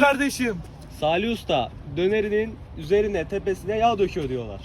Salih- kardeşim. Salih Usta dönerinin üzerine tepesine yağ döküyor diyorlar.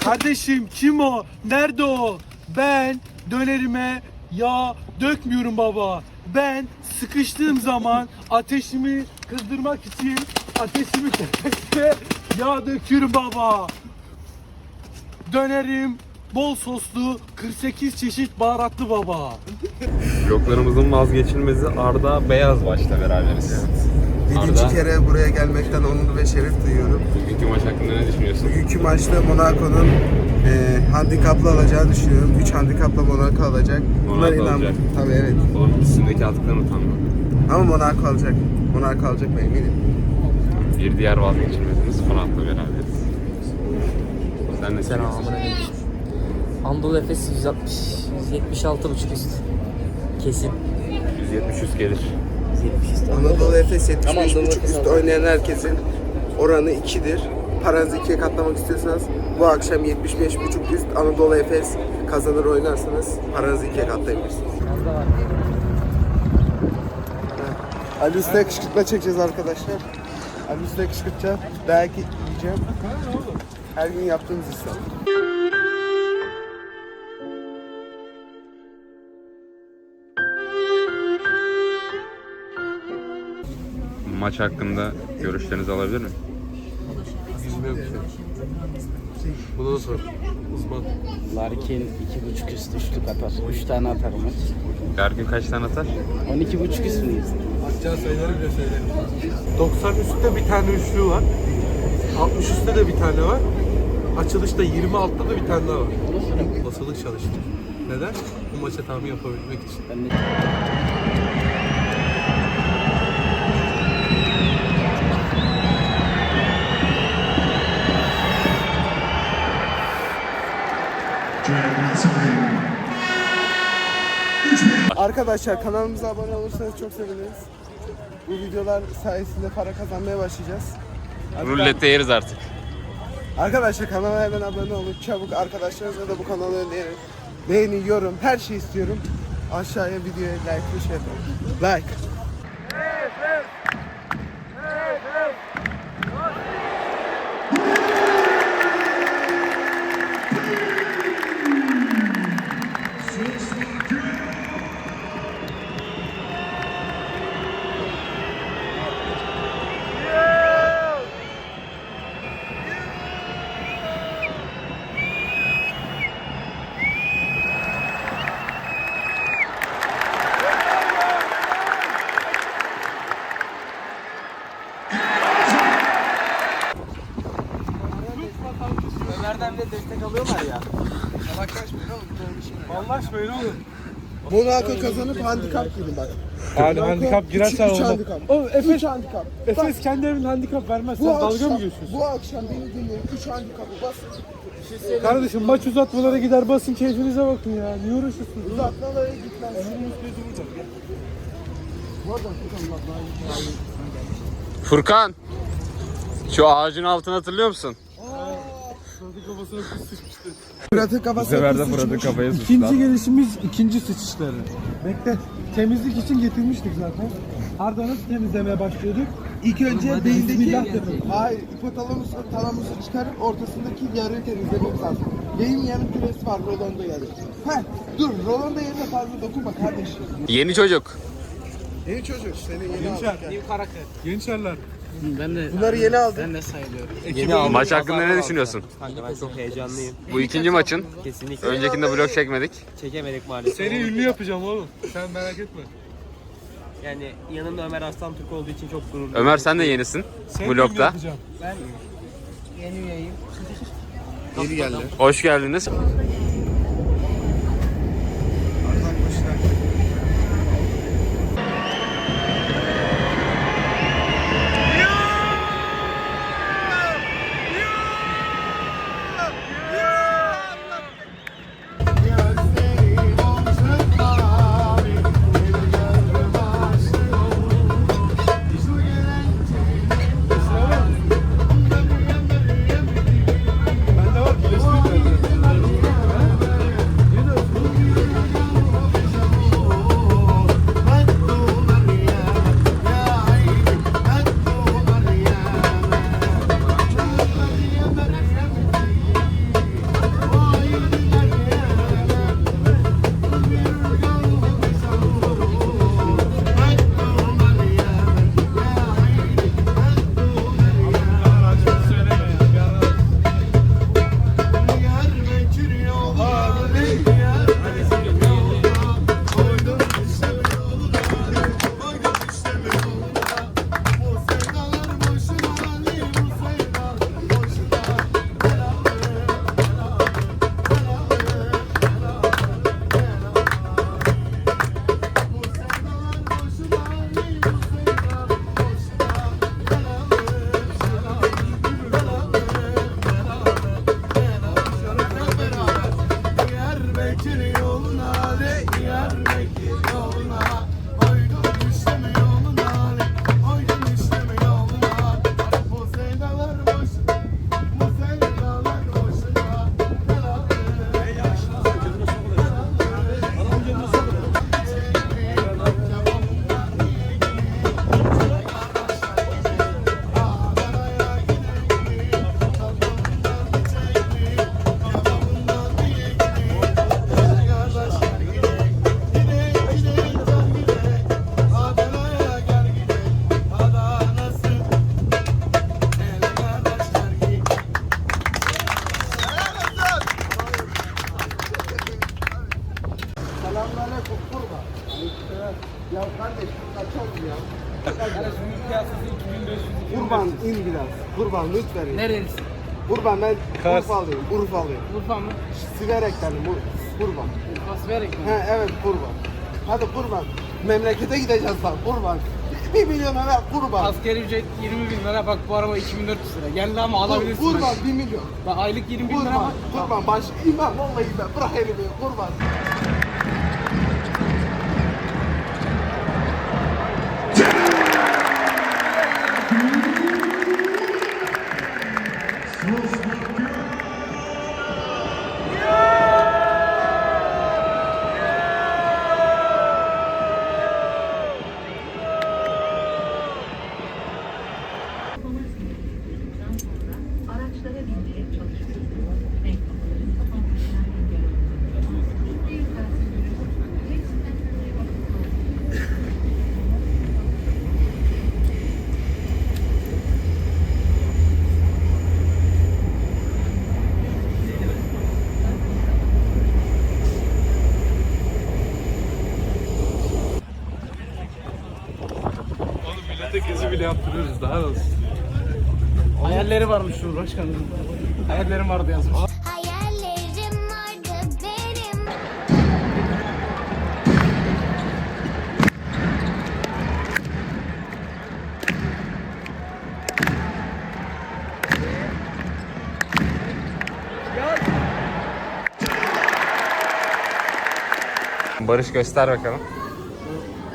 Kardeşim kim o? Nerede o? Ben dönerime yağ dökmüyorum baba. Ben sıkıştığım zaman ateşimi kızdırmak için ateşimi tepesine yağ döküyorum baba. Dönerim bol soslu 48 çeşit baharatlı baba. Vloglarımızın vazgeçilmezi Arda Beyazbaş'la beraberiz. Yedinci Arda. kere buraya gelmekten onur ve şeref duyuyorum. Bugünkü maç hakkında ne düşünüyorsun? Bugünkü maçta Monaco'nun e, handikaplı alacağını düşünüyorum. 3 handikapla Monaco alacak. Monaco inan- alacak. Tabii evet. Oğlum üstündeki attıklarını utanma. Ama Monaco alacak. Monaco alacak ben eminim. Bir diğer vazgeçilmezimiz Fırat'la beraberiz. Sen ne düşünüyorsun? Anadolu Efes 160, 176 buçuk üst. Kesin. 170 100 gelir. 170 üst. Anadolu Efes 75 Tamam, Anadolu buçuk Efes üst alacak. oynayan herkesin oranı 2'dir. Paranızı ikiye katlamak istiyorsanız bu akşam 75 buçuk üst Anadolu Efes kazanır oynarsanız paranızı ikiye katlayabilirsiniz. Ali Usta'ya kışkırtma çekeceğiz arkadaşlar. Ali Usta'ya kışkırtacağım. Belki yiyeceğim. Her gün yaptığımız İslam. Maç hakkında görüşlerinizi alabilir miyim? Bunu da sor. Uzman. Larkin 2.5 üst üçlük atar. 3 tane atar maç. Her gün kaç tane atar? 12.5 üst müyüz? Can sayıları bile söylerim. 90 üstte bir tane üçlü var. 60 üstte de bir tane var. Açılışta 20 altta da bir tane daha var. Olasılık çalıştı. Neden? Bu maça tahmin yapabilmek için. Ben de Arkadaşlar kanalımıza abone olursanız çok seviniriz. Bu videolar sayesinde para kazanmaya başlayacağız. Rulette yeriz artık. Arkadaşlar kanala hemen abone olun. Çabuk arkadaşlarınızla da bu kanalı önerin. Beğeni, yorum, her şey istiyorum. Aşağıya videoya like ve şey yapın. Like. Anlaşmayın oğlum. Monaco kazanıp handikap girin bak. Yani handikap girersen olmaz. handikap. Oğlum Efes, Üç handikap. Efes kendi evinde handikap vermez. Sen Bu dalga akşam, mı geçiyorsun? bu akşam beni dinleyin. 3 handikapı basın. Kardeşim maç uzatmalara gider basın keyfinize bakın ya. Niye uğraşıyorsunuz? Uzatmalara gitmez. Furkan! Şu ağacın altını hatırlıyor musun? Fırat'ın kafasına kuş sıçmış. kafaya İkinci gelişimiz ikinci sıçışları. Bekle. Temizlik için getirmiştik zaten. Arda nasıl temizlemeye başlıyorduk? İlk önce beyindeki Bismillah dedim. hayır hipotalamusu talamusu çıkarıp ortasındaki yarığı temizlememiz lazım. Beyin yanı küresi var rolonda yarı. Heh dur rolonda yerine fazla dokunma kardeşim. Yeni çocuk. Yeni çocuk seni yeni aldık. ya. Gençerler. Ben de Bunları yeni aldık. ben de sayılıyorum. Maç hakkında ne düşünüyorsun? Kanka ben çok heyecanlıyım. Bu ikinci maçın. Kesinlikle Öncekinde vlog çekmedik. çekemedik maalesef. Seni ünlü yapacağım oğlum. Sen merak etme. Yani yanımda Ömer Aslan Türk olduğu için çok gururluyum. Ömer sen de yenisin. Seni ünlü Vlogda. yapacağım. Yeni üyeyim. Yeni geldi. Hoş geldiniz. Kurban lütfen. Nerelisin? Kurban ben Kars. Urfalıyım. Urfalıyım. Urfa mı? Siverek'tenim. bu Kurban. Urfa verek mi? He evet kurban. Hadi kurban. Memlekete gideceğiz lan kurban. Bir milyon ver kurban. Asgari ücret 20 bin lira bak bu araba 2400 lira. Geldi ama alabilirsin. Kurban bir milyon. Bak aylık 20 bin lira Kurban. Kurban baş imam vallahi ben bırak elimi kurban. Bile yaptırıyoruz daha nasıl? Hayalleri varmış Cumhurbaşkanım. Hayallerim vardı yazmış. Hayallerim vardı benim. Barış göster bakalım.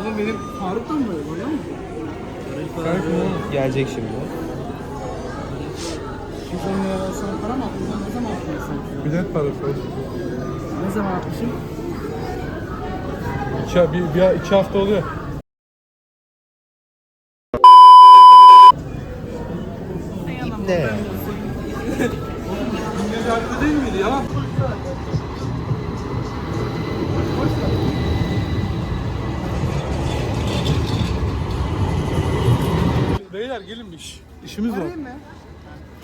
Oğlum benim Faruk da mı biliyor musun? Gelecek şimdi. 210 lira sana para mı? Ne zaman attın sen? Bilet parası. Ne zaman atmışım? İki, bir, bir, iki hafta oluyor. Ne?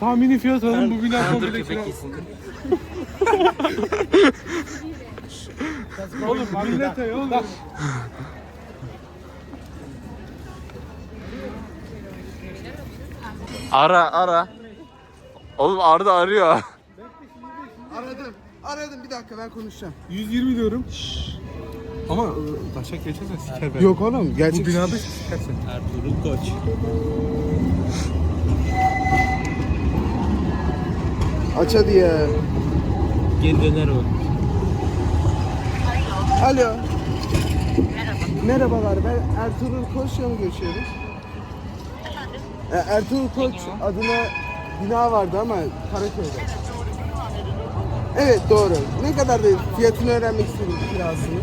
Tahmini fiyat alın bu bina komple kira. Oğlum millete oğlum. Ara ara. Oğlum Arda arıyor. Aradım. Aradım bir dakika ben konuşacağım. 120 diyorum. Ama ıı, taşak geçersen siker beni. Yok oğlum gerçek. Bu binada sikersin. Ertuğrul Koç. Aç hadi ya. Geri döner o. Alo. Merhabalar ben Ertuğrul Koç'la mı görüşüyorum? E, Ertuğrul Koç adına bina vardı ama Karaköy'de. Evet doğru. Ne kadar da fiyatını öğrenmek istedim kirasını.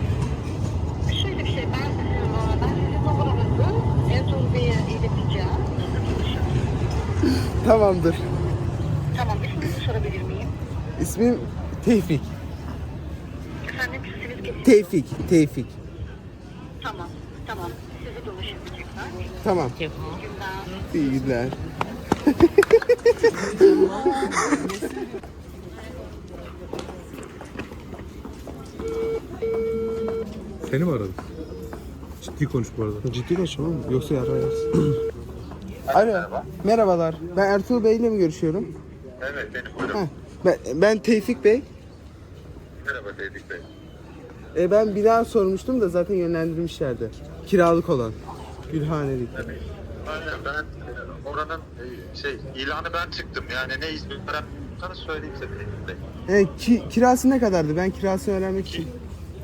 Şöyle bir şey, ben, e, ben sizin numaranızı Ertuğrul Bey'e ileteceğim. Tamamdır. Tamam, isminizi sorabilir miyim? İsmim Tevfik. Efendim, sesiniz kesildi. Tevfik. Tevfik. Tamam, tamam. Sizi dolaşabilecekler. Tamam. İyi günler. İyi günler. Seni mi aradı? Ciddi konuş bu arada. Ciddi konuşuyorum oğlum. Yoksa yarayız. Alo. Merhabalar. Ben Ertuğrul Bey ile mi görüşüyorum? Evet benim Ben, ben Tevfik Bey. Merhaba Tevfik Bey. E, ben bina sormuştum da zaten yönlendirmişlerdi. Kiralık olan. Gülhanelik. Aynen ben e, oranın e, şey ilanı ben çıktım yani ne izin veren söyleyeyim size Tevfik Bey. E, ki, kirası ne kadardı? Ben kirasını öğrenmek için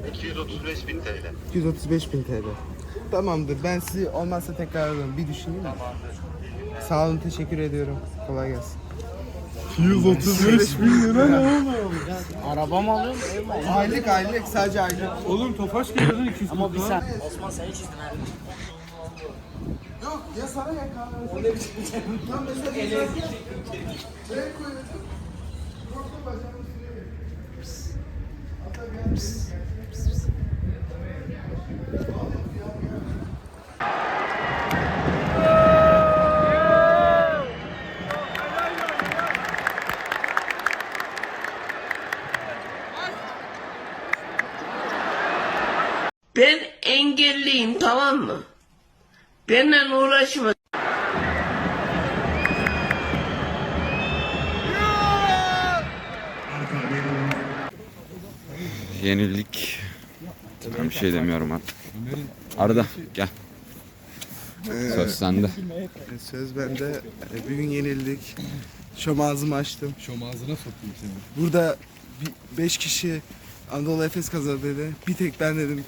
235 bin TL. 235 bin TL. Tamamdır. Ben sizi olmazsa tekrar ararım. Bir düşüneyim mi? Sağ olun. Teşekkür ediyorum. Kolay gelsin. 135 bin lira ne oğlum? Araba mı alıyorsun? Ev mi alıyorsun? Aylık aylık. Sadece aylık. Oğlum Tofaş geliyordu 200 Ama bir sen. Osman sen hiç çizdin abi. Yok ya sana ya kahve. O ne biçim Lan mesela Nereye koyuyorsun? Korkma bacağımın üstüne gel. Hatta gel. Ben engelliyim tamam mı? Benimle uğraş karışma. Yenildik. Ben bir şey demiyorum artık. Arda gel. Söz sende. Söz bende. E, Bir gün yenildik. Şom ağzımı açtım. Şom ağzına sokayım seni. Burada 5 kişi Anadolu Efes kazanır dedi. Bir tek ben dedim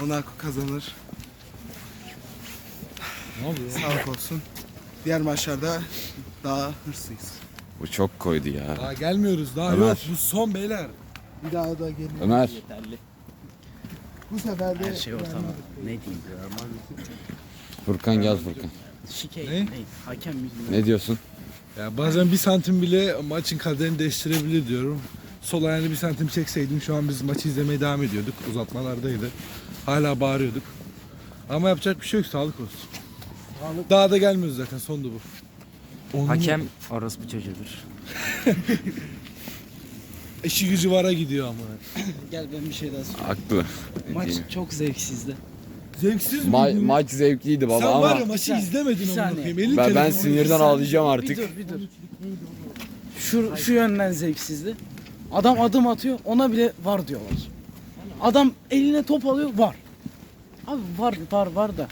Monaco kazanır. Ne oluyor? Sağlık olsun. Diğer maçlarda daha hırslıyız. Bu çok koydu ya. Daha gelmiyoruz daha Ömer. yok. Bu son beyler. Bir daha da gelin. Ömer. Bu sefer de Her şey ortada. Ne diyeyim? Furkan gel Furkan. Şike. Ne? Ne? Hakem. Ne diyorsun? Ya bazen bir santim bile maçın kaderini değiştirebilir diyorum. Sol ayağını bir santim çekseydim şu an biz maçı izlemeye devam ediyorduk. Uzatmalardaydı. Hala bağırıyorduk. Ama yapacak bir şey yok. Sağlık olsun. Daha da gelmiyoruz zaten. Sondu bu. Onun Hakem orospu çocuğudur. eşi gücü vara gidiyor ama. Gel ben bir şey daha söyleyeyim. Haklı. Maç çok zevksizdi. Zevksiz mi? Ma- maç zevkliydi baba Sen ama var ya maçı Bir izlemedin saniye. amına koyayım. Elin ben, ben telefonu- sinirden ağlayacağım Bir artık. dur bir dur. Şu, şu yönden zevksizdi. Adam adım atıyor ona bile var diyorlar. Adam eline top alıyor var. Abi var var var da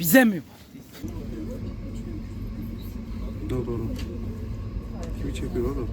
bize mi var? Doğru doğru. Kimi çekiyor oğlum?